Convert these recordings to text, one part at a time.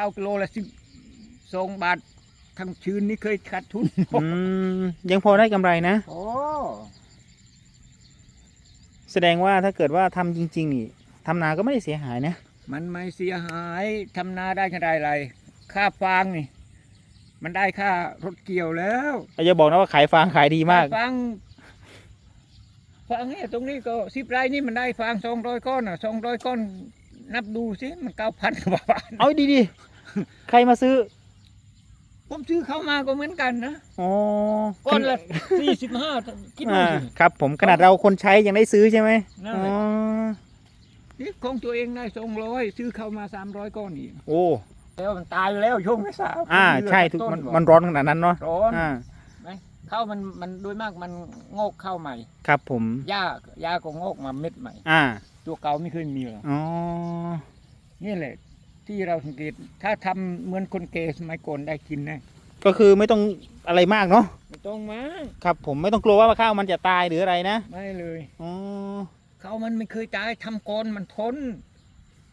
เก้ากิโลละสิบสองบาททั้งชื้นนี่เคยขาดทุน อืมยังพอได้กำไรนะ โอ้แสดงว่าถ้าเกิดว่าทำจริง ๆ นี่ทำนาก็ไม่ได้เสียหายนะ มันไม่เสียหายทำนาได้ก็ได้อะไรค่าฟางนี่ มันได้ค่ารถเกี่ยวแล้วเราจะบอกนะว่าขายฟางขายดีมาก ฟางฟางเนี่ยตรงนี้ก็สิบไร่นี่มันได้ฟางสองร้อยก้อนอะสองร้อยก้อน นับดูสิมันเก้าพันกว่าบาท เอาดีดีๆ ใครมาซื้อ ผมซื้อเข้ามาก็เหมือนกันนะอ๋อก้อนละสี่สิบห้าคิดดูอ่าสิครับผมขนาดเราคนใช้ยังได้ซื้อใช่ไหมนั่นอ๋แหละอนี่ของตัวเองได้สองร้อยซื้อเข้ามาสามร้อยก้อนอีกโอ้แล้วมันตายแล้วโยมไม่ทราบอ่าเดืนใช่ทุกต้มันก่อมันร้อนขนาดนั้นเนาะร้อนอ่าข้าวมันมันโดยมากมันงอกเข้าใหม่ครับผม หญ้าหญ้าก็งอกมาเม็ดใหม่ อ่าตัวเก่าไม่เคยมีหรอกอ๋อนี่แหละ ที่เราสังเกตถ้าทำเหมือนคนเกสมัยก่อนได้กินนะก็คือไม่ต้องอะไรมากเนาะไม่ต้องมาครับ ผมไม่ต้องกลัวว่าข้าวมันจะตายหรืออะไรนะไม่เลย อ๋อเขามันไม่เคยตายทำกรมันทน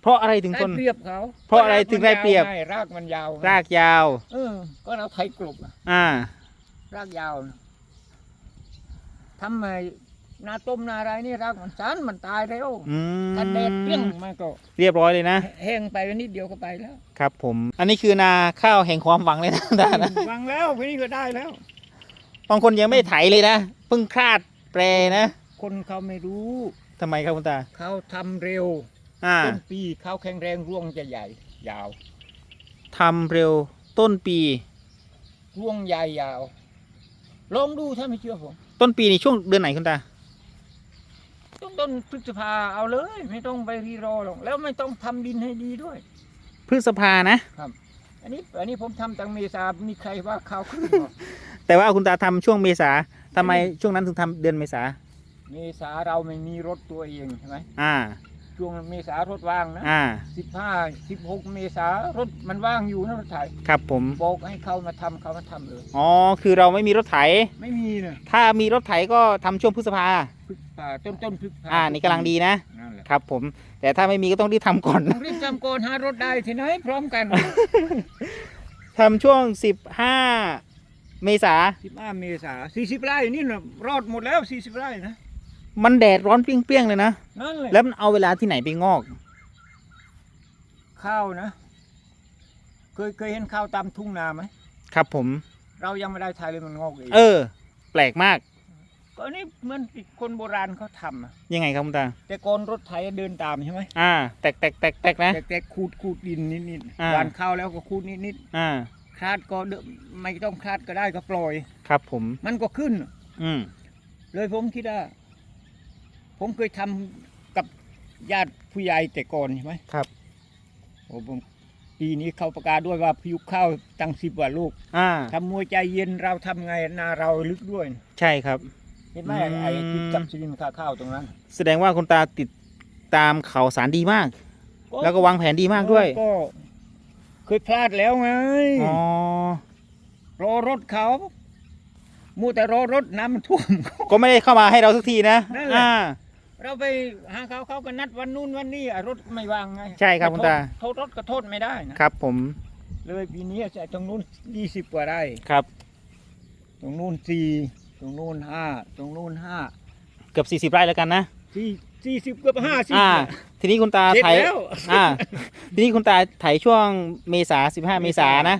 เพราะอะไรถึงได้ทน เปรียบเขาเพราะอะไรถึงได้เปรียบ รากมันาวไงรากมันยาวไงรากยาว เออ ก็เราไทยกลบอะอ่า รากยาวนะทำไม นาต้มนาอะไรนี่รากมันสั้นมันตายแล้วอืมถ้าแดดเปรี้ยงมาก็เรียบร้อยเลยนะ แห้งไปนิดเดียวก็ไปแล้วครับผม อันนี้คือนาข้าวแห่งความหวังเลยนะได้นะวางแล้วพี่นี่ก็ได้แล้ว บางคนยังไม่ไถเลยนะ เพิ่งคลาดแปรนะคนเขาไม่รู้ทำไมครับคุณตา เขาทำเร็วอ่าต้นปีเขาแข็งแรงร่วงจะใหญ่ ยาวทำเร็วต้นปี ร่วงใหญ่ยาวลองดูถ้าไม่เชื่อผมต้นปีนี่ช่วงเดือนไหนคุณตา ต้นต้นพฤษภาเอาเลย ไม่ต้องไปรีรอหรอกแล้วไม่ต้องทำดินให้ดีด้วย พฤษภานะ อันนี้อันนี้ผมทำตั้งเมษามีใครว่าข้าวขึ้นหรอ แต่ว่าคุณตาทำช่วงเมษาทำไมช่วงนั้นถึงทำเดือนเมษา เมษาเราไม่มีรถตัวเองใช่ไหมอ่า ช่วงเมษารถว่างนะอ่า สิบห้าสิบหกเมษารถมันว่างอยู่นะรถไถครับผม บอกให้เขามาทำเขามาทำเลย อ๋อ คือเราไม่มีรถไถ ไม่มีนะถ้ามีรถไถก็ทำช่วงพฤษภา พฤษภาต้นต้นพฤษภาอ่า นี่กำลังดีนะ นั่นแหละครับผม แต่ถ้าไม่มีก็ต้องรีบทำก่อน ต้องรีบทำก่อนหารถได้ที่ไหนพร้อมกัน ทำช่วงสิบห้าเมษา สิบห้าเมษาสี่สิบไร่นี่นะรอดหมดแล้วสี่สิบไร่นะ มันแดดร้อนเปรี้ยงๆเลยนะ นั่นแหละแล้วมันเอาเวลาที่ไหนไปงอก ข้าวนะ เคยเคยเห็นข้าวตามทุ่งนาไหมครับผม เรายังไม่ได้ทายเลยมันงอกเองเออ แปลกมาก ก็นี่เหมือนคนโบราณเขาทำอะยังไงครับคุณตา แต่ก่อนรถไถเดินตามใช่ไหมอ่า แตกแตกแตกแตกนะ แต่แต่ขูดขูดดินนิดนิดๆอ่า หวานข้าวแล้วก็ขูดนิดนิดอ่า ๆคลาดก็เดนไม่ต้องคลาดก็ได้ก็ปล่อย ครับผม มันก็ขึ้น อืมเลยผมคิดว่า ผมเคยทำกับญาติผู้ใหญ่แต่ก่อนใช่ไหมครับโอ้ผมปีนี้เขาประกาศด้วยว่าพายุเข้าตั้งสิบกว่าลูกอ่าทำมวยใจเย็นเราทำไงนาเราลึกด้วยใช่ครับ เห็นไหมอืมไอ้ที่จับซีนข้าข้าวตรงนั้น แสดงว่าคุณตาติดตามข่าวสารดีมาก แล้วก็วางแผนดีมากด้วยก็เคยพลาดแล้วไงอ๋อรอรถเขามูแต่รอรถน้ำมันท่วม ก็ไม่ได้เข้ามาให้เราสักทีนะนั่นแหละอ่า เราไปหาเขาเขาก็นัดวันนู้นวันนี้อะรถไม่วางไงใช่ครับคุณตา โทษรถก็โทษไม่ได้นะครับผมเลยปีนี้จะตรงนู้นยี่สิบกว่าไร่ครับ ตรงนู้นสี่ตรงนู้นห้าตรงนู้นห้าเกือบ40ไร่แล้วกันนะสี่สี่สิบเกือบห้าสิบ อ่า ทีนี้คุณตาเสร็จไถแล้ว อ่า ทีนี้คุณตาไถช่วงเมษาสิบห้าเมษานะ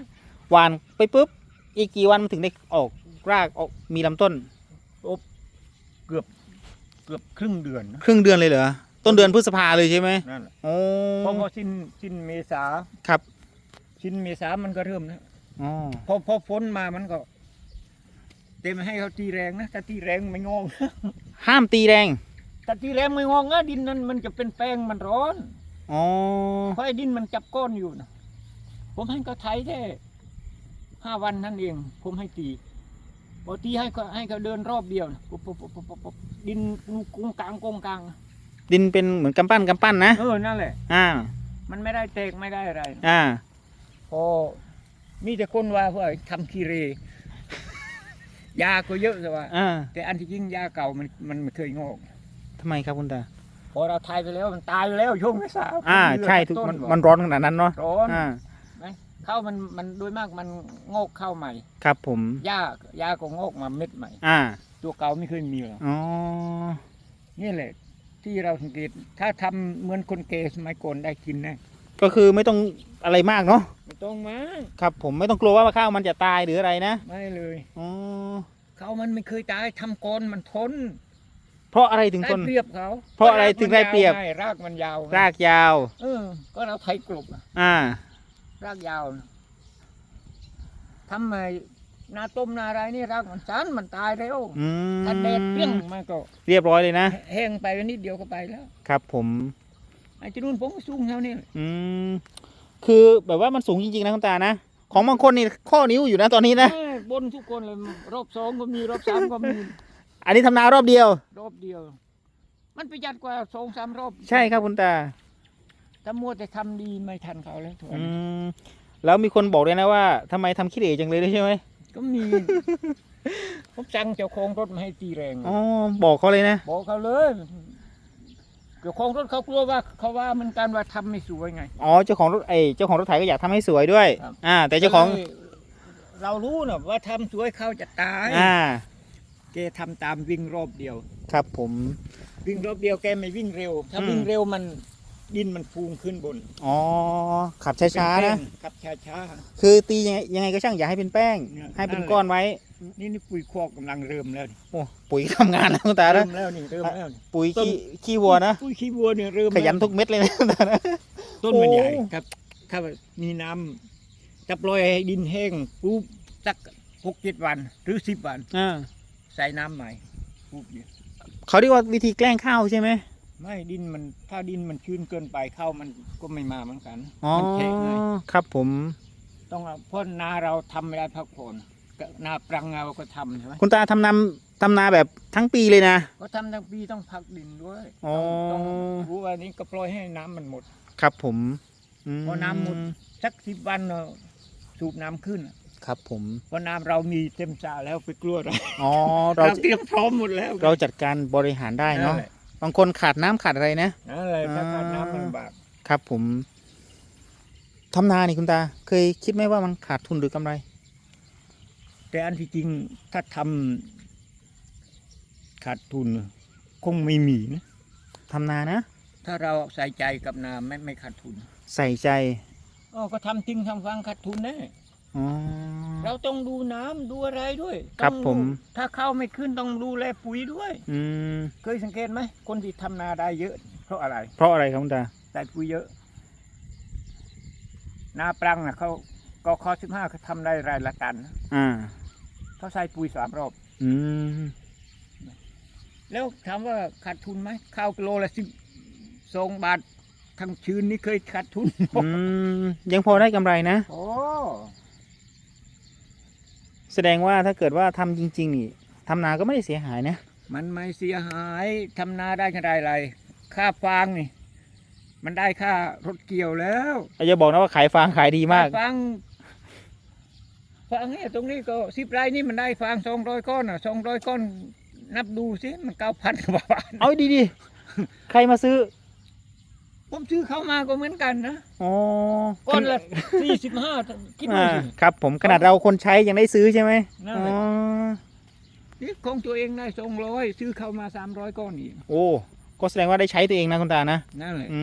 หวานไปปุ๊บอีกกี่วันมันถึงได้ออกรากออกมีลำต้นเกือบ เกือบครึ่งเดือนนะครึ่งเดือนเลยเหรอต้นเดือนพฤษภาเลยใช่ไหมนั่นแหละโอ้พอพอสิ้นสิ้นเมษาครับสิ้นเมษามันก็เริ่มแล้วอ๋อพอพอฝนมามันก็ เต็มให้เขาตีแรงนะถ้าตีแรงไม่งอกห้ามตีแรงถ้าตีแรงไม่งอกนะดินนั้นมันจะเป็นแป้งมันร้อนอ๋อเพราะไอ้ดินมันจับก้อนอยู่นะผมให้เขาไถแค่ห้าวันนั่นเอง ผมให้ตี พอตีให้เขาให้เขาเดินรอบเดียวนะปุ๊บปุ๊บปุ๊บปุ๊บปุ๊บปุ๊บดินกงกลางกงกลางนะดินเป็นเหมือนกำปั้นกำปั้นนะเออนั่นแหละ อ่า มันไม่ได้แตกไม่ได้อะไรนะอ่า พอมีแต่คนว่าเพื่อทำคีเร ยาก็เยอะแต่ว่า อ่าแต่อันที่จริงยาเก่ามันมันไม่เคยงอก ทำไมครับคุณตา พอเราทายไปแล้วมันตายไปแล้วโยมไม่ทราบอ่าเลืดใช่ทุกต้มันบอกมันร้อนขนาดนั้นเนาะร้อน อ่าไหม ข้าวมันมันโดยมากมันงอกเข้าใหม่ ครับผมหญ้าหญ้าก็งอกมาเม็ดใหม่ อ่า ตัวเก่าไม่เคยมีหรอกอ๋อ นี่แหละ ที่เราสังเกตถ้าทำเหมือนคนเกสมัยก่อนได้กินนะก็คือไม่ต้องอะไรมากเนาะ ไม่ต้องมาครับผมไม่ต้องกลัวว่าข้าวมันจะตายหรืออะไรนะ ไม่เลยอ๋อ เขามันไม่เคยตายทำกรมันทนเพราะอะไรถึงได้ทน เปรียบเขาเพราะอะไรถึงได้เปรียบ รากมันาวไงรากมันยาวไงรากยาว เออ ก็เราไทยกลบอะอ่า รากยาวนะทำไมนาต้มนาอะไรนี่รากมันสั้นมันตายเร็วอืมถ้าแดดเปรี้ยงมาก็เรียบร้อยเลยนะ แห้งไปนิดเดียวก็ไปแล้วครับผม ไอ้ที่นู่นผมก็สูงเท่านี้อืม คือแบบว่ามันสูงจริงๆนะคุณตานะ ของบางคนนี่ข้อนิ้วอยู่นะตอนนี้นะ เออบนทุกคนเลยรอบสองก็มีรอบสามก็มี อันนี้ทำนารอบเดียว รอบเดียว มันประหยัดกว่าสองสามรอบใช่ครับคุณตา ถ้ามัวแต่ทำดีไม่ทันเขาแล้วถูกไหมอืมแล้วมีคนบอกด้วยนะว่าทำไมทำขี้เหร่จังเลยด้วยใช่ไหมก็มี ผมสั่งเจ้าของรถมาให้ตีแรงอ๋อบอกเขาเลยนะ บอกเขาเลยเจ้าของรถเขากลัวว่าเขาว่ามันการว่าทำไม่สวยไง อ๋อเจ้าของรถไอ้เจ้าของรถไถก็อยากทำให้สวยด้วย ครับ อ่า แต่เจ้าของลยเรารู้นะว่าทำสวยเขาจะตายอ่า แกทำตามวิ่งรอบเดียว ครับผม วิ่งรอบเดียวแกไม่วิ่งเร็ว ถ้าอืม วิ่งเร็วมัน ดินมันฟูงขึ้นบนอ๋อขับช้าๆนะเป็แป้งขับช้า คือตียังไงยังไงก็ช่างอย่าให้เป็นแป้ง เนี่ย ให้เป็นนั่นแหละก้อนไว้ๆนี่นี่ปุ๋ยคอกกำลังเริ่มแล้วนี่โอ้ปุ๋ยทำงานแล้วคุณตาเริ่นะมแล้วนี่เริ่มแล้วนี่ ปุ๋ยต้น ขี้ขี้วัวนะปุ๋ยขี้วัวเนี่ยเริ่มขยันแล้วทุกเม็ดเลยนะคุณตานะ ต้นมันใหญ่โอ้ ครับถ้ามีน้ำจะปล่อยให้ดินแห้งปุ๊บสักหกเจ็ดวัน หรือสิบวัน อ่าใส่น้ำใหม่ปุ๊บเนี่ยเขาเรียกว่าวิธีแกล้งข้าวใช่ไหม ไม่ดินมันถ้าดินมันชื้นเกินไปเข้ามันก็ไม่มาเหมือนกันอ๋อมันแข็งไงครับผม ต้องเอาเพราะนาเราทำไม่ได้พักผ่อนก็นาปรังเราก็ทำใช่ไหมคุณตาทำนาทำนาแบบทั้งปีเลยนะ ก็ทำทั้งปีต้องพักดินด้วยอ๋อ ต้องต้องรู้ว่านี้ก็ปล่อยให้น้ำมันหมด ครับผมอืมพอน้ำหมด สักสิบวันเราสูบน้ำขึ้นครับผมเพราะน้ำเรามีเต็มสระแล้วไปกลัวอะไรอ๋อเราเราเตรียมพร้อมหมดแล้วเราจัดการบริหารได้เนาะแหละบางคนขาดน้ำขาดอะไรนะนั่นแหละถ้าขาดอ่าน้ำมันลำบากครับผมทำนานี่คุณตา เคยคิดไหมว่ามันขาดทุนหรือกำไร แต่อันที่จริงถ้าทำขาดทุน คงไม่มีนะ ทำนานะ ถ้าเราใส่ใจกับนาไม่ไม่ขาดทุนใส่ใจ อ๋อก็ทำจริงทำฟังขาดทุนแน่ อ๋อ เราต้องดูน้ำดูอะไรด้วยครับต้องดูผม ถ้าข้าวไม่ขึ้นต้องดูแลปุ๋ยด้วย อืม เคยสังเกตไหมคนที่ทำนาได้เยอะ เพราะอะไรเพราะอะไรครับคุณตาใส่ปุ๋ยเยอะ นาปรังนะเขาก็คอสิบห้าเขาทำได้รายละตันนะอ่า เขาใส่ปุ๋ยสามรอบ อืม แล้วถามว่าขาดทุนไหมข้าวกิโลละสิบสองบาททั้งชื้นนี่เคยขาดทุน อืม ยังพอได้กำไรนะ โอ้ แสดงว่าถ้าเกิดว่าทำจริง ๆ นี่ทำนาก็ไม่ได้เสียหายนะ มันไม่เสียหายทำนาได้กันได้อะไร ค่าฟางนี่ มันได้ค่ารถเกี่ยวแล้วอาจจะบอกนะว่าขายฟางขายดีมากฟางฟางเนี่ยตรงนี้ก็สิบไร่นี่มันได้ฟางสองร้อยก้อนอะสองร้อยก้อน นับดูสิมันเก้าพันกว่าบาทเอาดีๆใครมาซื้อ ผมซื้อเข้ามาก็เหมือนกันนะอ๋อก้อนละสี่สิบห้าคิดดูอ่าสิ ครับ ผมขนาดเราคนใช้ยังได้ซื้อใช่ไหมนั่นอ๋แหละอนี่ของตัวเองได้สองร้อยซื้อเข้ามาสามร้อยก้อนอีกโอ้ก็แสดงว่าได้ใช้ตัวเองนะคุณตานะนั่นแหละอื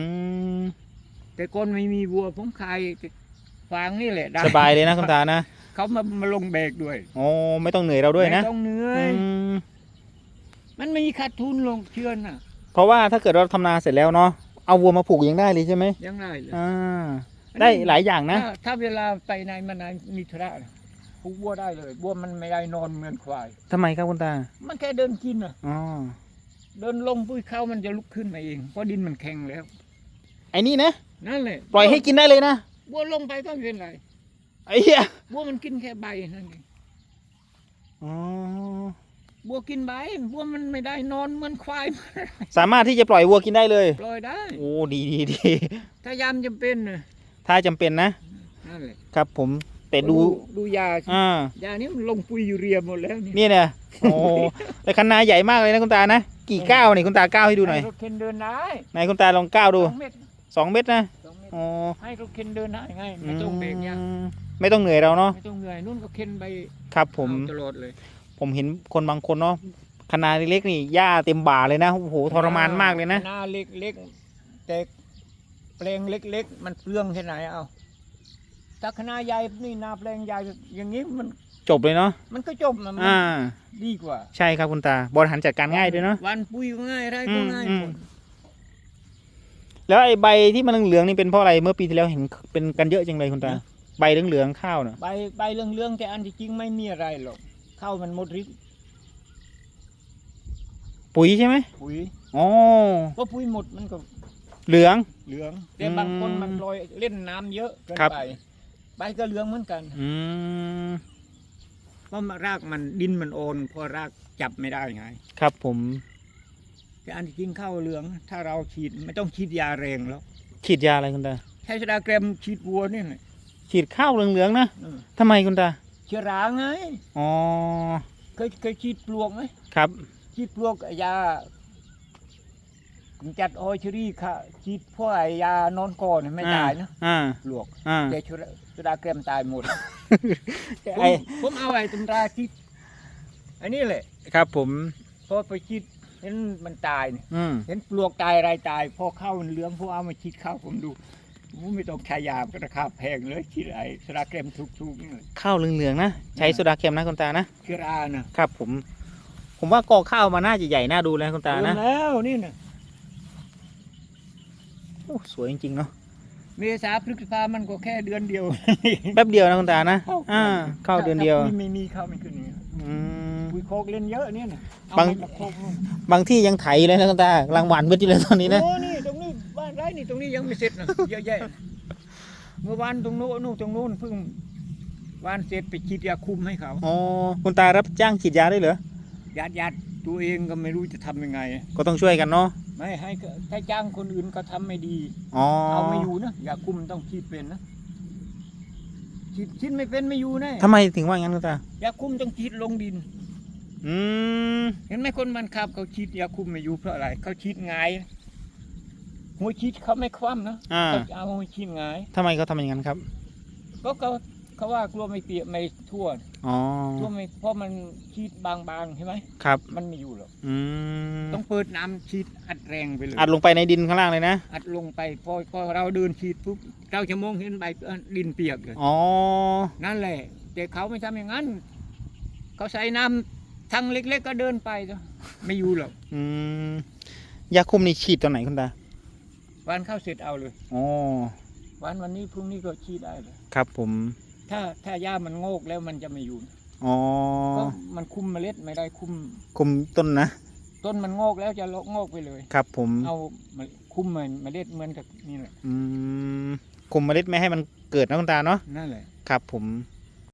มแต่ก่อนไม่มีวัวผมขายฟางนี่แหละได้สบายเลยนะคุณตานะเขามามาลงแบกด้วยโอ้ไม่ต้องเหนื่อยเราด้วยนะไม่ต้องเหนื่อยอืมมันไม่มีขาดทุนลงเชื่อนน่ะ เพราะว่าถ้าเกิดเราทำนาเสร็จแล้วเนาะ เอาวัวมาผูกยังได้เลยใช่ไหมยังได้เลยอ่าได้หลายอย่างนะ ถ้าถ้าเวลาไปในมาในมีธุระน่ะผูกวัวได้เลยวัวมันไม่ได้นอนเหมือนควาย ทำไมครับคุณตามันแค่เดินกินน่ะ อ๋อเดินลงปุ้ยเข้ามันจะลุกขึ้นมาเองเพราะดินมันแข็งแล้ว ไอ้นี่นะนั่นแหละปล่อยให้กินได้เลยนะวัวลงไปก็ไม่เป็นไรไอ้เหี้ยวัวมันกินแค่ใบนั่นเอง อ๋อ วัวกินใบวัวมันไม่ได้นอนเหมือนควายสามารถที่จะปล่อยวัวกินได้เลย ปล่อยได้ โอ้ดีดีดีถ้ายามจำเป็นน่ะถ้าจำเป็นนะ นั่นแหละครับผมแต่ดูดูยาสิอ่ายานี้มันลงปุยยูเรียหมดแล้วนี่นี่เนี่ยโอ้แต่คันนาใหญ่มากเลยนะคุณตานะกี่ก้าวนี่คุณตาก้าวให้ดูหน่อยรถเข็นเดินได้ไหนคุณตาลองก้าวดูสองเมตรสองเม็ดนะสองเมตรอ๋อให้เขาเข็นเดินได้ไงไม่ต้องเบรกเนี่ยอืมไม่ต้องเหนื่อยเราเนาะไม่ต้องเหนื่อยนู่นก็เข็นไปครับผม เอาตลอดเลย ผมเห็นคนบางคนเนาะขนาดเล็กๆนี่หญ้าเต็มบ่าเลยนะโอ้โหทรมานมากเลยนะหน้าเล็กๆแต่แปลงเล็ก ๆ มันเปลืองแค่ไหนเอาถ้าคณะใหญ่นี่นาแปลงใหญ่อย่างนี้มันจบเลยเนาะมันก็จบมันอ่า ดีกว่า ใช่ครับคุณตาบริหารจัดการง่ายด้วยเนาะวันปุยก็ง่ายไรก็ง่ายอืมหมดแล้วไอ้ใบที่มันเหลืองๆนี่เป็นเพราะอะไรเมื่อปีที่แล้วเห็นเป็นกันเยอะจังเลยคุณตา ใบเหลืองๆข้าวเนาะใบใบเรื่องเรื่องๆแต่อันที่จริงไม่มีอะไรหรอก ข้าวมันหมดฤทธิ์ปุ๋ยใช่ไหมปุ๋ยอ๋อเพราะปุ๋ยหมดมันก็เหลือง เหลืองแต่อืมบางคนมันลอยเล่นน้ำเยอะเกินครับ ไปใบก็เหลืองเหมือนกัน อืมเพราะรากมันดินมันโอนเพอรากจับไม่ได้ไง ครับผม แต่อันที่จริงข้าวเหลือง ถ้าเราฉีดไม่ต้องฉีดยาแรงแล้วฉีดยาอะไรคุณตาใช้สดาแกรมฉีดวัวนี่แหละฉีดข้าวเหลืองๆนะเออทำไมคุณตาเชื้อราไงอ๋อเคยเคยฉีดปลวกไหมครับฉีดปลวกยากำจัดออยเชอรี่ค่ะฉีดพวกไอ้ยานอนก่อนเนี่ยไม่ตายนะอ่าปลวกอ่าแต่เชื้อราสดาแกรมตายหมดผมไอ้ผมเอาไอ้ตำราฉีดอันนี้แหละครับ ผมพอไปฉีดเห็นมันตายเนี่ยอืมเห็นปลวกตายอะไรตาย พอเข้ามันเหลืองพวกเอามาฉีดเข้าผมดูผม ไม่ต้องใช้ยาก็ราคาแพงเลยฉีดไอ้สดาแกรมทุกๆนี่เลยข้าวเหลืองๆนะ ใช้โซดาเค็มนะคุณตานะเชื้อรานะครับผม ผมว่ากอข้าวมาน่าจะใหญ่น่าดูเลยนะคุณตานะเริ่มแล้วนี่นะโอ้สวยจริงๆเนาะเมษาพฤษภามันก็แค่เดือนเดียวแป๊บเดียวนะคุณตานะอ่าเข้าเดือนเดียวถ้าปุ๋ไม่มีเข้าไม่ขึ้นนี่อืม ปุ๋ยโคกเล่นเยอะเนี่ยนะเอาบางไปจากโคกนู่นบางที่ยังไถเลยนะคุณตากำลังหวานมืดอยู่เลยตอนนี้นะ โอ้นี่ตรงนี้บ้าน ไรนี่ตรงนี้ยังไม่เสร็จนะเยอะแยะเมื่อวานตรงโน้นนู่นตรงโน้นเพิ่งวานเสร็จไปฉีดยาคุมให้เขาอ๋อคุณตารับจ้างฉีดยาได้เหรอญาติญาติตัวเองก็ไม่รู้จะทำยังไง ก็ต้องช่วยกันเนาะไม่ให้ถ้าจ้างคนอื่นก็ทำไม่ดีอ๋อเอาไม่อยู่นะยาคุมต้องฉีดเป็นนะฉีดฉีดไม่เป็นไม่อยู่แน่ทำไมถึงว่างั้นคุณตายาคุมต้องฉีดลงดิน อืมเห็นไหมคนมันขับเขาฉีดยาคุมไม่อยู่เพราะอะไรเขาฉีดหงาย หัวฉีดเขาไม่คว่ำนะอ่า เขาจะเอาหัวฉีดหงายทำไมเขาทำอย่างนั้นครับ ก็เขาเขาว่ากลัวไม่เปียกไม่ทั่วอ๋อกลัวไม่เพราะมันฉีดบางๆใช่ไหมครับ มันไม่อยู่หรอกอืม ต้องเปิดน้ำฉีดอัดแรงไปเลยอัดลงไปในดินข้างล่างเลยนะ อัดลงไปพอพอเราเดินฉีดปุ๊บเราจะมองเห็นใบเอ่อดินเปียกเลยอ๋อ นั่นแหละ แต่เขาไม่ทำอย่างนั้น เขาใส่น้ำทั้งเล็ก ๆ ก็เดินไปจ้ะไม่อยู่หรอก อืม ยาคุมนี่ฉีดตอนไหนคุณตา วันเข้าเสร็จเอาเลยอ๋อวันวันนี้พรุ่งนี้ก็ฉีดได้เลย ครับผม ถ้าถ้าหญ้ามันโงกแล้วมันจะไม่อยู่อ๋อก็มันคุมเมล็ดไม่ได้คุม คุมต้นนะ ต้นมันโงกแล้วจะโลโงกไปเลย ครับผม เอามาคุมมันเมล็ดเหมือนกับนี่แหละ อืมคุมเมล็ดไม่ให้มันเกิดนะคุณตาเนาะ นั่นแหละ ครับผมเ